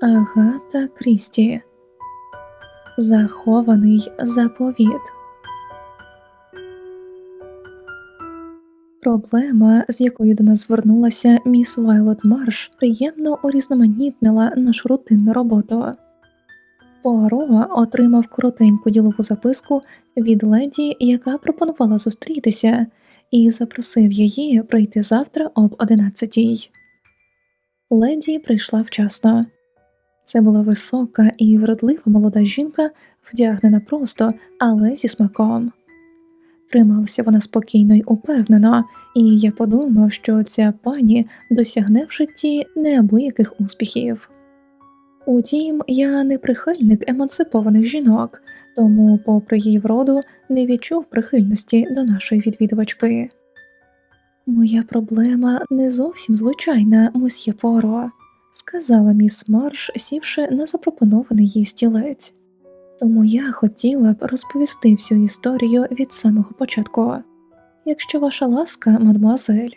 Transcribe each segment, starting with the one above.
Агата Крісті Захований заповіт. Проблема, з якою до нас звернулася міс Вайлот Марш, приємно урізноманітнила нашу рутинну роботу. Пуаро отримав коротеньку ділову записку від леді, яка пропонувала зустрітися, і запросив її прийти завтра об одинадцятій. Леді прийшла вчасно. Це була висока і вродлива молода жінка, вдягнена просто, але зі смаком. Трималася вона спокійно й упевнено, і я подумав, що ця пані досягне в житті неабияких успіхів. Утім, я не прихильник емансипованих жінок, тому, попри її вроду, не відчув прихильності до нашої відвідувачки. Моя проблема не зовсім звичайна, мосьє Пуаро», – сказала міс Марш, сівши на запропонований їй стілець. Тому я хотіла б розповісти всю історію від самого початку, якщо ваша ласка, мадмуазель.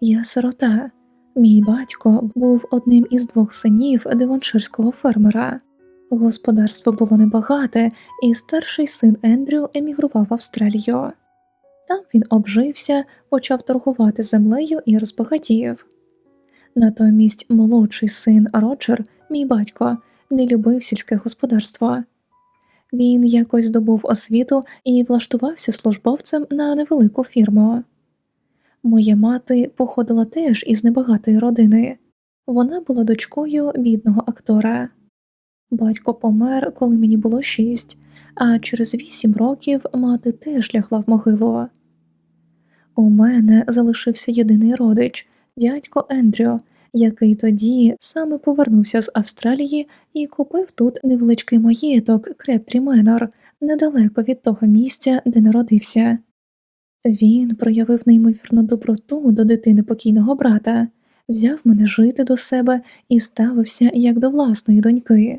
Я сирота. Мій батько був одним із двох синів диванширського фермера. Господарство було небагате, і старший син Ендрю емігрував в Австралію. Там він обжився, почав торгувати землею і розбагатів. Натомість молодший син Роджер, мій батько, не любив сільське господарство. Він якось здобув освіту і влаштувався службовцем на невелику фірму. Моя мати походила теж із небагатої родини, вона була дочкою бідного актора. Батько помер, коли мені було шість, а через вісім років мати теж лягла в могилу. У мене залишився єдиний родич, дядько Ендрю, який тоді саме повернувся з Австралії і купив тут невеличкий маєток Крептрі Менор, недалеко від того місця, де народився. Він проявив неймовірну доброту до дитини покійного брата, взяв мене жити до себе і ставився як до власної доньки.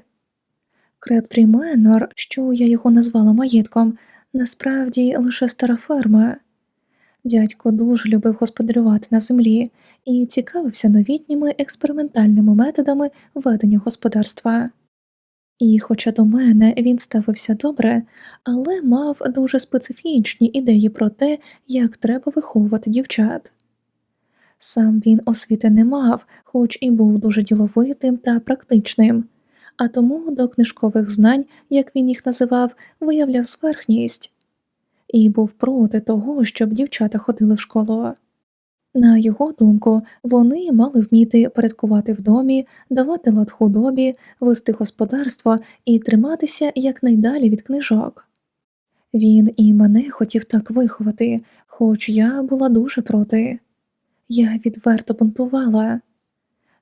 Крептрі Менор, що я його назвала маєтком, насправді лише стара ферма. Дядько дуже любив господарювати на землі і цікавився новітніми експериментальними методами ведення господарства. І, хоча до мене він ставився добре, але мав дуже специфічні ідеї про те, як треба виховувати дівчат. Сам він освіти не мав, хоч і був дуже діловитим та практичним, а тому до книжкових знань, як він їх називав, виявляв зверхність і був проти того, щоб дівчата ходили в школу. На його думку, вони мали вміти порядкувати в домі, давати лад худобі, вести господарство і триматися якнайдалі від книжок. Він і мене хотів так виховати, хоч я була дуже проти. Я відверто бунтувала,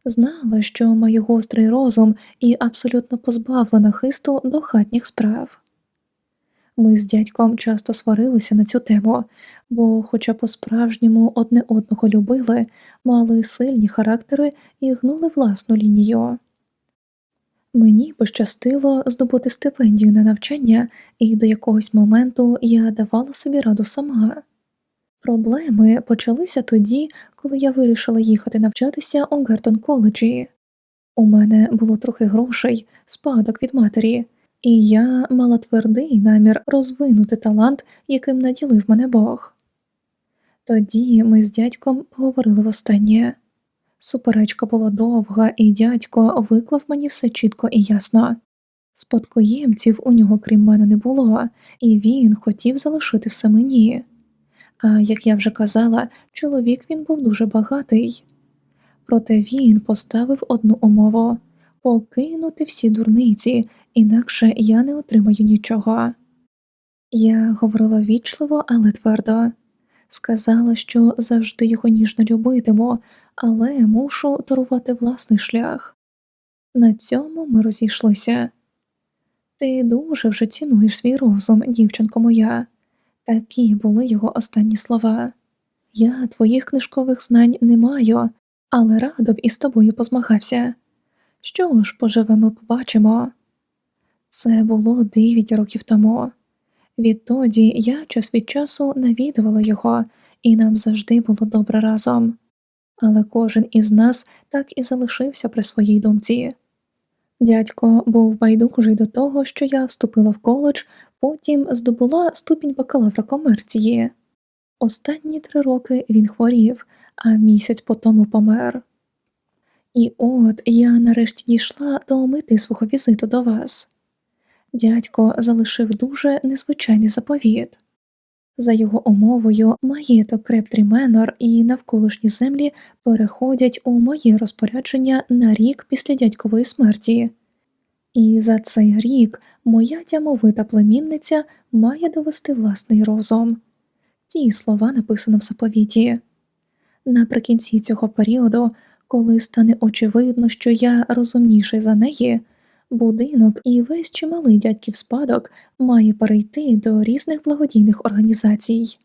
знала, що маю гострий розум і абсолютно позбавлена хисту до хатніх справ. Ми з дядьком часто сварилися на цю тему, бо, хоча по-справжньому одне одного любили, мали сильні характери і гнули власну лінію. Мені пощастило здобути стипендію на навчання, і до якогось моменту я давала собі раду сама. Проблеми почалися тоді, коли я вирішила їхати навчатися у Гертон коледжі. У мене було трохи грошей, спадок від матері і я мала твердий намір розвинути талант, яким наділив мене Бог. Тоді ми з дядьком поговорили востаннє. Суперечка була довга, і дядько виклав мені все чітко і ясно. Спадкоємців у нього, крім мене, не було, і він хотів залишити все мені. А як я вже казала, чоловік він був дуже багатий. Проте він поставив одну умову покинути всі дурниці інакше я не отримаю нічого. Я говорила вічливо, але твердо, сказала, що завжди його ніжно любитиму, але мушу дарувати власний шлях. На цьому ми розійшлися. Ти дуже вже цінуєш свій розум, дівчинко моя, такі були його останні слова. Я твоїх книжкових знань не маю, але радо б із тобою позмагався. Що ж, поживемо, побачимо. Це було дев'ять років тому. Відтоді я час від часу навідувала його, і нам завжди було добре разом. Але кожен із нас так і залишився при своїй думці Дядько був байдужий до того, що я вступила в коледж, потім здобула ступінь бакалавра комерції. Останні три роки він хворів, а місяць по тому помер. І от я нарешті дійшла до мети свого візиту до вас. Дядько залишив дуже незвичайний заповіт. За його умовою, маєток Крептрі Менор і навколишні землі переходять у моє розпорядження на рік після дядькової смерті, і за цей рік моя тямовита племінниця має довести власний розум. Ці слова написано в заповіті. Наприкінці цього періоду, коли стане очевидно, що я розумніший за неї, будинок і весь чималий дядьків спадок має перейти до різних благодійних організацій.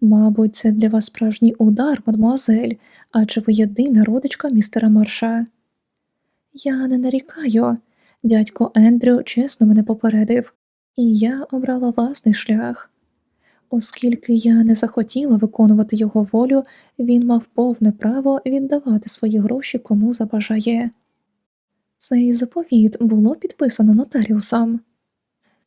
Мабуть, це для вас справжній удар, мадмуазель, адже ви єдина родичка містера Марша. Я не нарікаю. Дядько Ендрю чесно мене попередив, і я обрала власний шлях. Оскільки я не захотіла виконувати його волю, він мав повне право віддавати свої гроші кому забажає. Цей заповіт було підписано нотаріусом.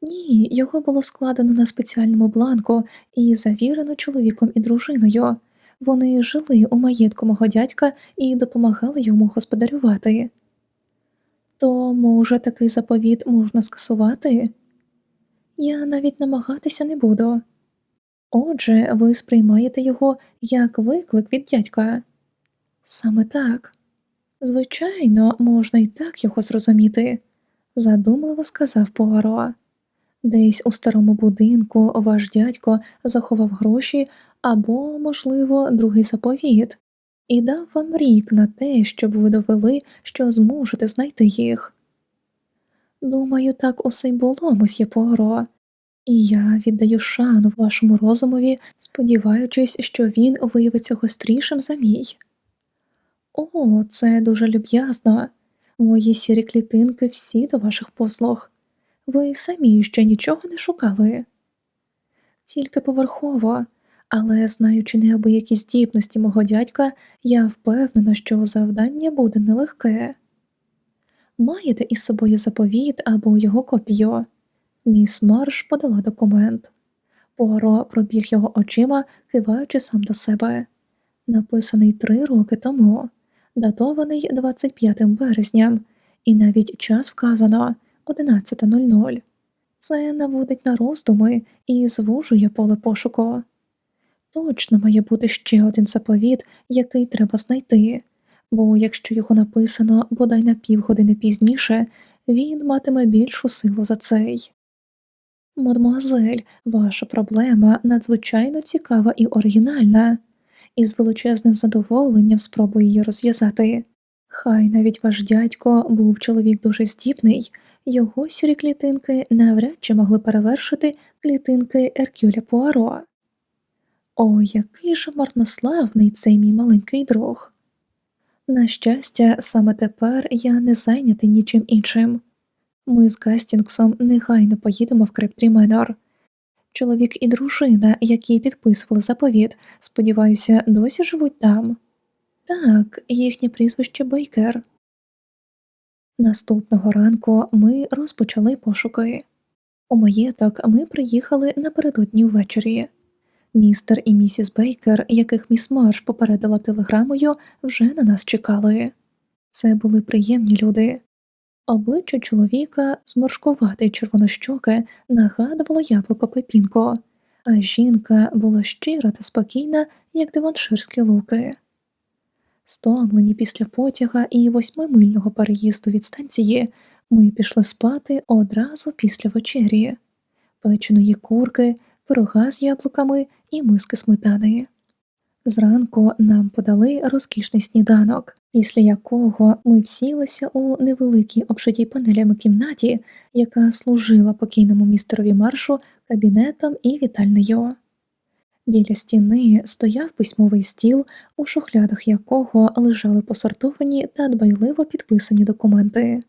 Ні, його було складено на спеціальному бланку і завірено чоловіком і дружиною. Вони жили у маєтку мого дядька і допомагали йому господарювати. То, може, такий заповіт можна скасувати? Я навіть намагатися не буду. Отже, ви сприймаєте його як виклик від дядька. Саме так. Звичайно, можна і так його зрозуміти, задумливо сказав Пуаро. Десь у старому будинку ваш дядько заховав гроші або, можливо, другий заповіт, і дав вам рік на те, щоб ви довели, що зможете знайти їх. Думаю, так усе й було, мосьє Пуаро. І я віддаю шану вашому розумові, сподіваючись, що він виявиться гострішим за мій. О, це дуже люб'язно. Мої сірі клітинки всі до ваших послуг. Ви самі ще нічого не шукали. Тільки поверхово, але знаючи неабиякі здібності мого дядька, я впевнена, що завдання буде нелегке. Маєте із собою заповіт або його копію. Міс Марш подала документ. Пуаро пробіг його очима, киваючи сам до себе. Написаний три роки тому, датований 25 березня, і навіть час вказано 11.00. Це наводить на роздуми і звужує поле пошуку. Точно має бути ще один заповіт, який треба знайти, бо якщо його написано бодай на півгодини пізніше, він матиме більшу силу за цей. Мадмуазель, ваша проблема надзвичайно цікава і оригінальна, і з величезним задоволенням спробую її розв'язати. Хай навіть ваш дядько був чоловік дуже здібний, його сірі клітинки навряд чи могли перевершити клітинки Еркюля Пуаро. О, який же марнославний цей мій маленький друг. На щастя, саме тепер я не зайнятий нічим іншим. Ми з Гастінгсом негайно поїдемо в Крептрі Менор. Чоловік і дружина, які підписували заповіт, сподіваюся, досі живуть там. Так, їхнє прізвище Бейкер. Наступного ранку ми розпочали пошуки. У маєток ми приїхали напередодні ввечері. Містер і місіс Бейкер, яких міс Марш попередила телеграмою, вже на нас чекали. Це були приємні люди. Обличчя чоловіка, зморшкувате й червонощоке, нагадувало яблуко пепінко, а жінка була щира та спокійна, як диванширські луки. Стомлені після потяга і восьмимильного переїзду від станції, ми пішли спати одразу після вечері, печеної курки, пирога з яблуками і миски сметани. Зранку нам подали розкішний сніданок, після якого ми всілися у невеликій обшитій панелями кімнаті, яка служила покійному містерові маршу кабінетом і вітальнею. Біля стіни стояв письмовий стіл, у шухлядах якого лежали посортовані та дбайливо підписані документи.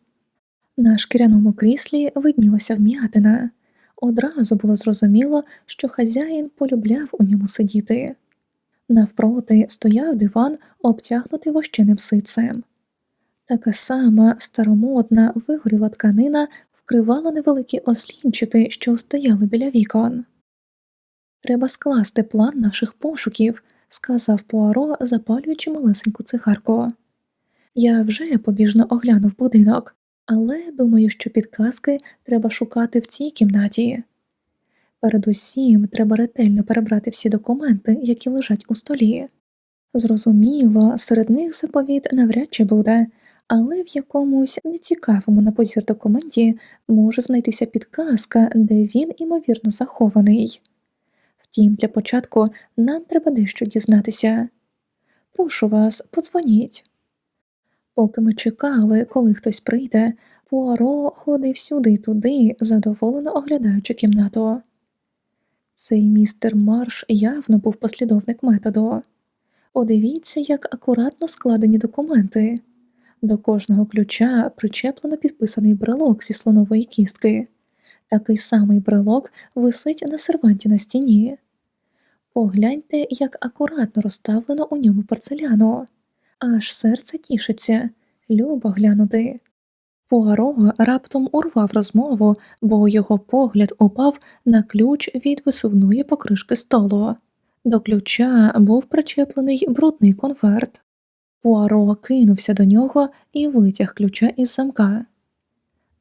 На шкіряному кріслі виднілася вм'ятина. Одразу було зрозуміло, що хазяїн полюбляв у ньому сидіти. Навпроти стояв диван, обтягнутий вощеним ситцем. Така сама старомодна вигоріла тканина вкривала невеликі ослінчики, що стояли біля вікон. Треба скласти план наших пошуків, сказав Пуаро, запалюючи малесеньку цигарку. Я вже побіжно оглянув будинок, але думаю, що підказки треба шукати в цій кімнаті. Передусім, треба ретельно перебрати всі документи, які лежать у столі. Зрозуміло, серед них заповіт навряд чи буде, але в якомусь нецікавому на позір документі може знайтися підказка, де він, імовірно, захований. Втім, для початку нам треба дещо дізнатися. Прошу вас, подзвоніть. Поки ми чекали, коли хтось прийде, Пуаро ходив сюди й туди, задоволено оглядаючи кімнату. Цей містер Марш явно був послідовник методу. Подивіться, як акуратно складені документи. До кожного ключа причеплено підписаний брелок зі слонової кістки. Такий самий брелок висить на серванті на стіні. Погляньте, як акуратно розставлено у ньому порцеляну, аж серце тішиться, любо глянути. Пуаро раптом урвав розмову, бо його погляд упав на ключ від висувної покришки столу. До ключа був причеплений брудний конверт. Пуаро кинувся до нього і витяг ключа із замка.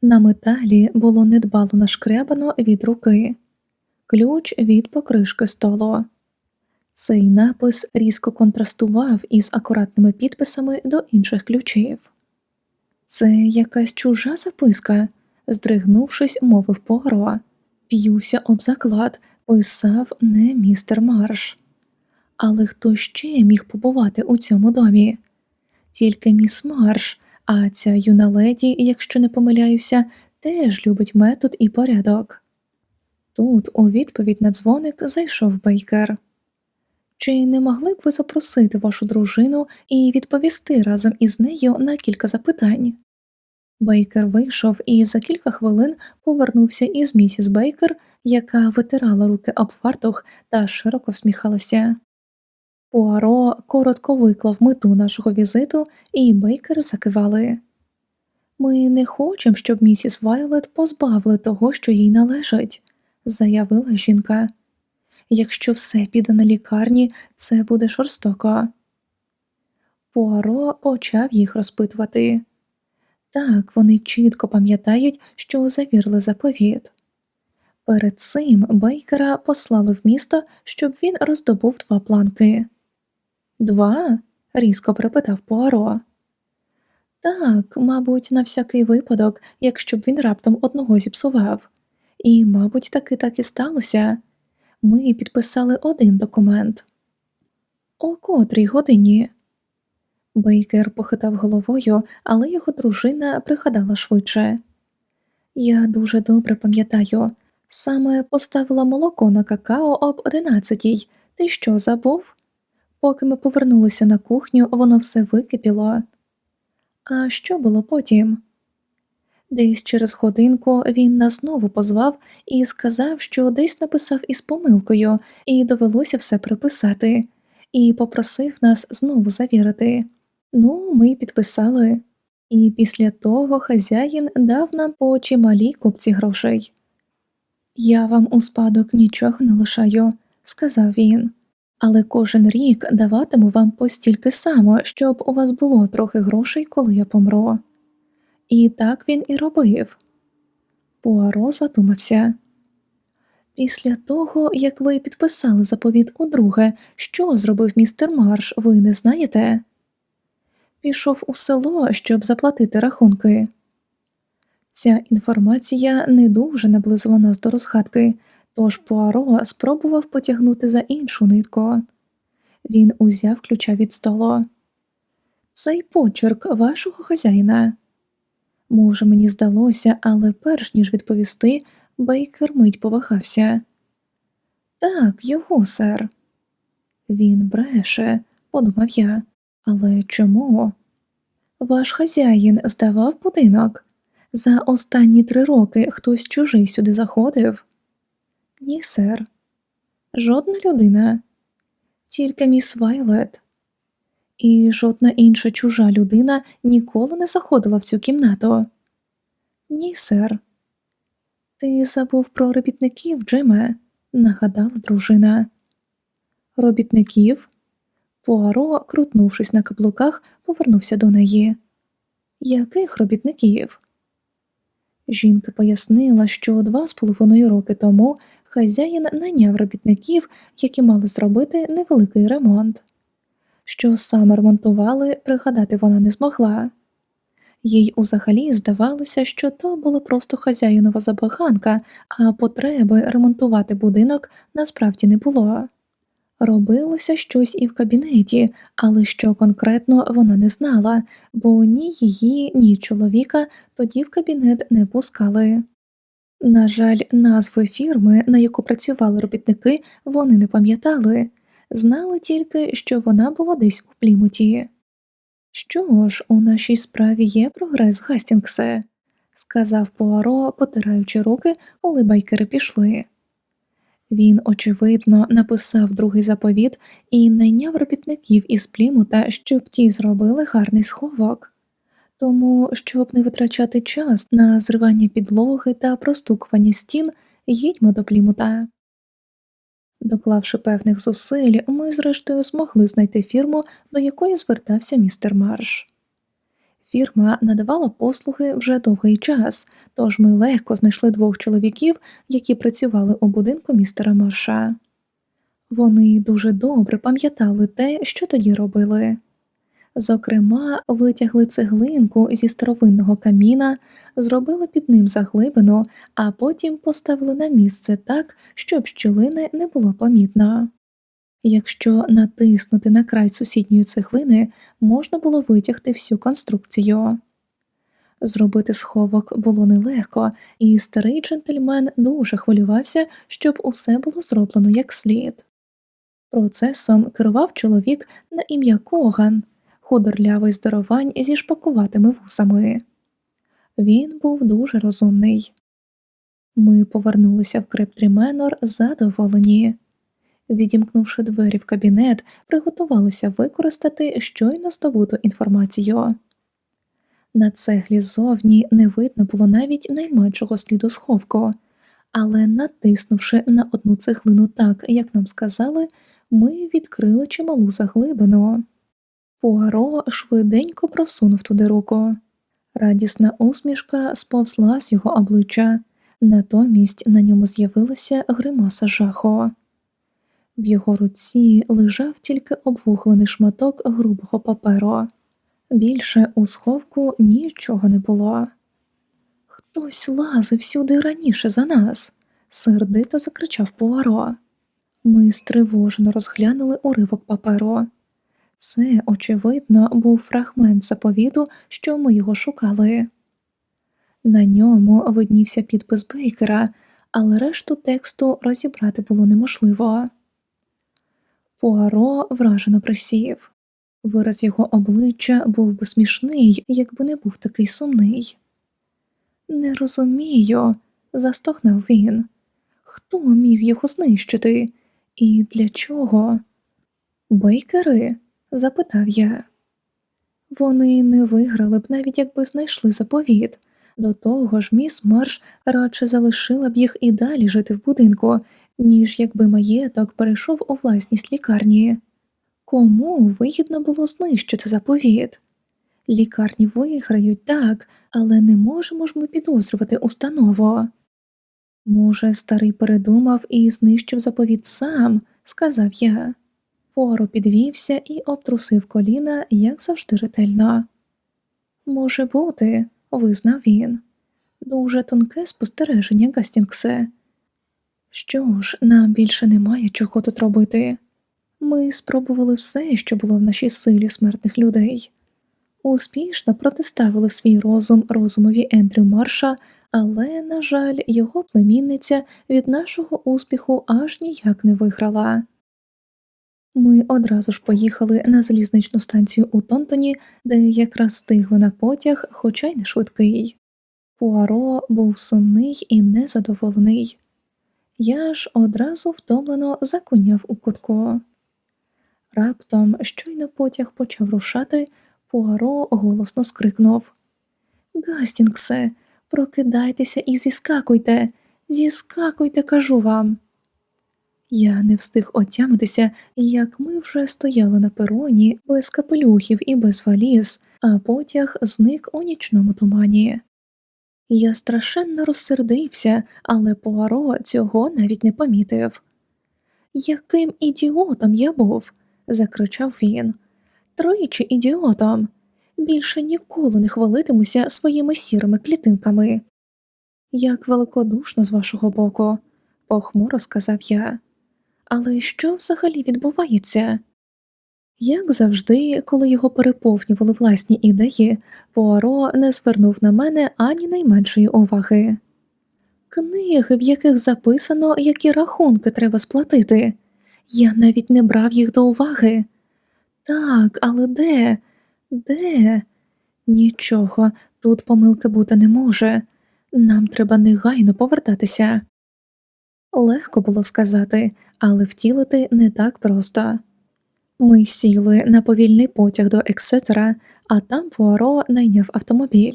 На металі було недбало нашкрябано від руки, ключ від покришки столу. Цей напис різко контрастував із акуратними підписами до інших ключів. Це якась чужа записка, здригнувшись, мовив Пуаро. П'юся об заклад, писав не містер Марш. Але хто ще міг побувати у цьому домі? Тільки міс Марш, а ця юна леді, якщо не помиляюся, теж любить метод і порядок. Тут у відповідь на дзвоник зайшов Бейкер. Чи не могли б ви запросити вашу дружину і відповісти разом із нею на кілька запитань? Бейкер вийшов і за кілька хвилин повернувся із місіс Бейкер, яка витирала руки об фартух та широко всміхалася. Пуаро коротко виклав мету нашого візиту, і Бейкер закивали. Ми не хочемо, щоб місіс Вайлет позбавили того, що їй належить, заявила жінка. Якщо все піде на лікарні, це буде жорстоко. Пуаро почав їх розпитувати. Так, вони чітко пам'ятають, що завірили заповіт. Перед цим Бейкера послали в місто, щоб він роздобув два планки. Два? різко припитав Пуаро. Так, мабуть, на всякий випадок, якщо б він раптом одного зіпсував. І, мабуть, таки так і сталося. Ми підписали один документ. О котрій годині. Бейкер похитав головою, але його дружина пригадала швидше. Я дуже добре пам'ятаю, саме поставила молоко на какао об одинадцятій. Ти що забув? Поки ми повернулися на кухню, воно все википіло. А що було потім? Десь через годинку він нас знову позвав і сказав, що десь написав із помилкою, і довелося все приписати, і попросив нас знову завірити. Ну, ми підписали, і після того хазяїн дав нам по чималій купці грошей. Я вам у спадок нічого не лишаю, сказав він, але кожен рік даватиму вам по стільки само, щоб у вас було трохи грошей, коли я помру. І так він і робив. Пуаро задумався. Після того, як ви підписали заповіт удруге, що зробив містер Марш, ви не знаєте? Пішов у село, щоб заплатити рахунки. Ця інформація не дуже наблизила нас до розгадки, тож Пуаро спробував потягнути за іншу нитку. Він узяв ключа від столу. Цей почерк вашого хазяїна. Може, мені здалося, але перш ніж відповісти, Бейкер мить повагався. Так, його, сер. Він бреше, подумав я. Але чому? Ваш хазяїн здавав будинок? За останні три роки хтось чужий сюди заходив? Ні, сер. Жодна людина, тільки міс Вайлет. І жодна інша чужа людина ніколи не заходила в цю кімнату. Ні, сер. Ти забув про робітників, Джиме, нагадала дружина. Робітників? Пуаро, крутнувшись на каблуках, повернувся до неї. Яких робітників? Жінка пояснила, що два з половиною роки тому хазяїн найняв робітників, які мали зробити невеликий ремонт. Що саме ремонтували, пригадати вона не змогла. Їй узагалі здавалося, що то була просто хазяїнова забаганка, а потреби ремонтувати будинок насправді не було. Робилося щось і в кабінеті, але що конкретно вона не знала, бо ні її, ні чоловіка тоді в кабінет не пускали. На жаль, назви фірми, на яку працювали робітники, вони не пам'ятали, знали тільки, що вона була десь у плімуті. Що ж, у нашій справі є прогрес, Гастінгсе, сказав Пуаро, потираючи руки, коли байкери пішли. Він, очевидно, написав другий заповіт і найняв робітників із плімута, щоб ті зробили гарний сховок. Тому, щоб не витрачати час на зривання підлоги та простукування стін, їдьмо до плімута. Доклавши певних зусиль, ми зрештою змогли знайти фірму, до якої звертався містер Марш. Фірма надавала послуги вже довгий час, тож ми легко знайшли двох чоловіків, які працювали у будинку містера Марша. Вони дуже добре пам'ятали те, що тоді робили. Зокрема, витягли цеглинку зі старовинного каміна, зробили під ним заглибину, а потім поставили на місце так, щоб щілини не було помітно. Якщо натиснути на край сусідньої цеглини, можна було витягти всю конструкцію. Зробити сховок було нелегко, і старий джентльмен дуже хвилювався, щоб усе було зроблено як слід. Процесом керував чоловік на ім'я Коган, худорлявий здоровань зі шпакуватими вусами. Він був дуже розумний. Ми повернулися в Крептрі Менор задоволені. Відімкнувши двері в кабінет, приготувалися використати щойно здобуту інформацію. На цеглі ззовні не видно було навіть найменшого сліду сховку, але натиснувши на одну цеглину так, як нам сказали, ми відкрили чималу заглибину. Пуаро швиденько просунув туди руку. Радісна усмішка сповзла з його обличчя, натомість на ньому з'явилася гримаса жаху. В його руці лежав тільки обвуглений шматок грубого паперу. Більше у сховку нічого не було. Хтось лазив сюди раніше за нас, сердито закричав Пуаро. Ми стривожено розглянули уривок паперу. Це, очевидно, був фрагмент заповіду, що ми його шукали. На ньому виднівся підпис Бейкера, але решту тексту розібрати було неможливо. Пуаро вражено присів. Вираз його обличчя був би смішний, якби не був такий сумний. Не розумію, застогнав він. Хто міг його знищити? І для чого? Бейкери? Запитав я. Вони не виграли б, навіть якби знайшли заповіт. До того ж, міс Марш радше залишила б їх і далі жити в будинку, ніж якби маєток перейшов у власність лікарні. Кому вигідно було знищити заповіт? Лікарні виграють так, але не можемо ж ми підозрювати установу. Може, старий передумав і знищив заповіт сам, сказав я. Поро підвівся і обтрусив коліна, як завжди ретельно. Може бути, визнав він. Дуже тонке спостереження, Гастінгсе. Що ж, нам більше немає чого тут робити. Ми спробували все, що було в нашій силі смертних людей. Успішно протиставили свій розум розумові Ендрю Марша, але, на жаль, його племінниця від нашого успіху аж ніяк не виграла. Ми одразу ж поїхали на залізничну станцію у Тонтоні, де якраз стигли на потяг, хоча й не швидкий. Пуаро був сумний і незадоволений. Я ж одразу втомлено закуняв у кутку. Раптом, щойно потяг почав рушати, Пуаро голосно скрикнув Гастінгсе, прокидайтеся і зіскакуйте, зіскакуйте, кажу вам. Я не встиг отямитися, як ми вже стояли на пероні без капелюхів і без валіз, а потяг зник у нічному тумані. Я страшенно розсердився, але Пуаро цього навіть не помітив. Яким ідіотом я був? закричав він. Тричі ідіотом. Більше ніколи не хвалитимуся своїми сірими клітинками. Як великодушно з вашого боку, похмуро сказав я. Але що взагалі відбувається? Як завжди, коли його переповнювали власні ідеї, Пуаро не звернув на мене ані найменшої уваги. Книги, в яких записано, які рахунки треба сплатити. Я навіть не брав їх до уваги. Так, але де? Де? Нічого, тут помилки бути не може. Нам треба негайно повертатися. Легко було сказати, але втілити не так просто. Ми сіли на повільний потяг до Ексетера, а там Пуаро найняв автомобіль.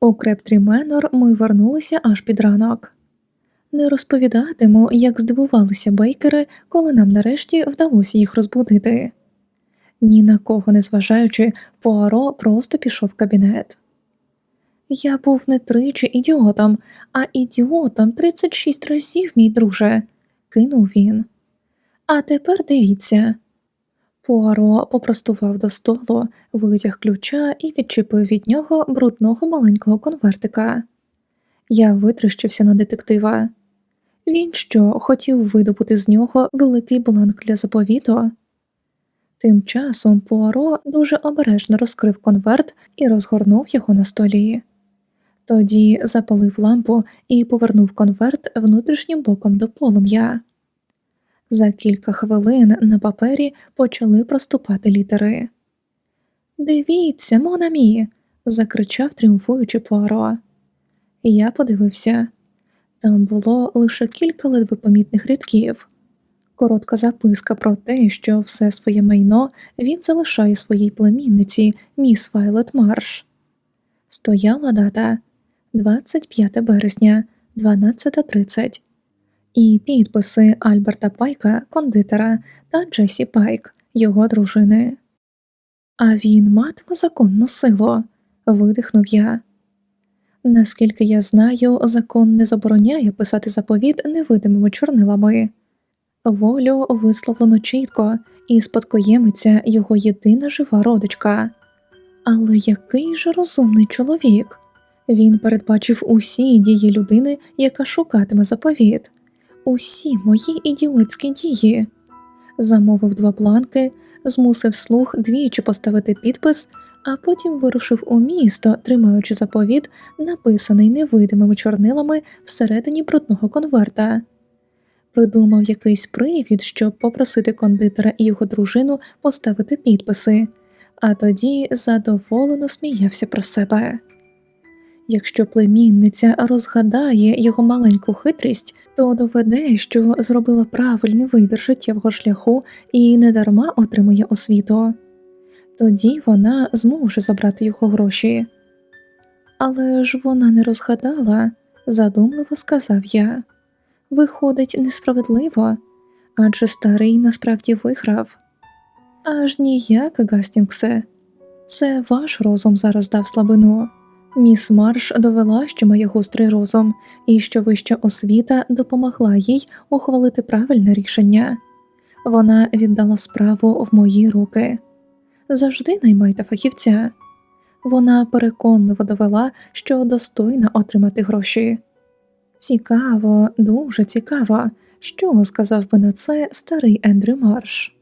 У Крептрі Менор ми вернулися аж під ранок. Не розповідатиму, як здивувалися бейкери, коли нам нарешті вдалося їх розбудити. Ні на кого не зважаючи, Пуаро просто пішов в кабінет. Я був не тричі ідіотом, а ідіотом 36 разів, мій друже, кинув він. А тепер дивіться. Пуаро попростував до столу, витяг ключа і відчепив від нього брудного маленького конвертика. Я витріщився на детектива. Він що, хотів видобути з нього великий бланк для заповіту? Тим часом Пуаро дуже обережно розкрив конверт і розгорнув його на столі. Тоді запалив лампу і повернув конверт внутрішнім боком до полум'я. За кілька хвилин на папері почали проступати літери. Дивіться, Монамі. закричав тріумфуючи Пуаро. Я подивився там було лише кілька ледве помітних рядків. Коротка записка про те, що все своє майно він залишає своїй племінниці, міс Вайлет Марш. Стояла дата 25 березня, 12.30 і підписи Альберта Пайка, кондитера та Джесі Пайк, його дружини. А він матиме законну силу, видихнув я. Наскільки я знаю, закон не забороняє писати заповіт невидимими чорнилами. Волю висловлено чітко, і спадкоємиця його єдина жива родичка. Але який же розумний чоловік? Він передбачив усі дії людини, яка шукатиме заповіт, усі мої ідіотські дії, замовив два бланки, змусив слух двічі поставити підпис, а потім вирушив у місто, тримаючи заповіт, написаний невидимими чорнилами всередині брудного конверта. Придумав якийсь привід, щоб попросити кондитера і його дружину поставити підписи, а тоді задоволено сміявся про себе. Якщо племінниця розгадає його маленьку хитрість, то доведе, що зробила правильний вибір життєвого шляху і недарма отримує освіту. Тоді вона зможе забрати його гроші. Але ж вона не розгадала, задумливо сказав я. Виходить, несправедливо, адже старий насправді виграв. Аж ніяк, Гастінгсе, це ваш розум зараз дав слабину. Міс Марш довела, що має гострий розум, і що вища освіта допомогла їй ухвалити правильне рішення. Вона віддала справу в мої руки. Завжди наймайте фахівця. Вона переконливо довела, що достойна отримати гроші. Цікаво, дуже цікаво, що сказав би на це старий Ендрю Марш.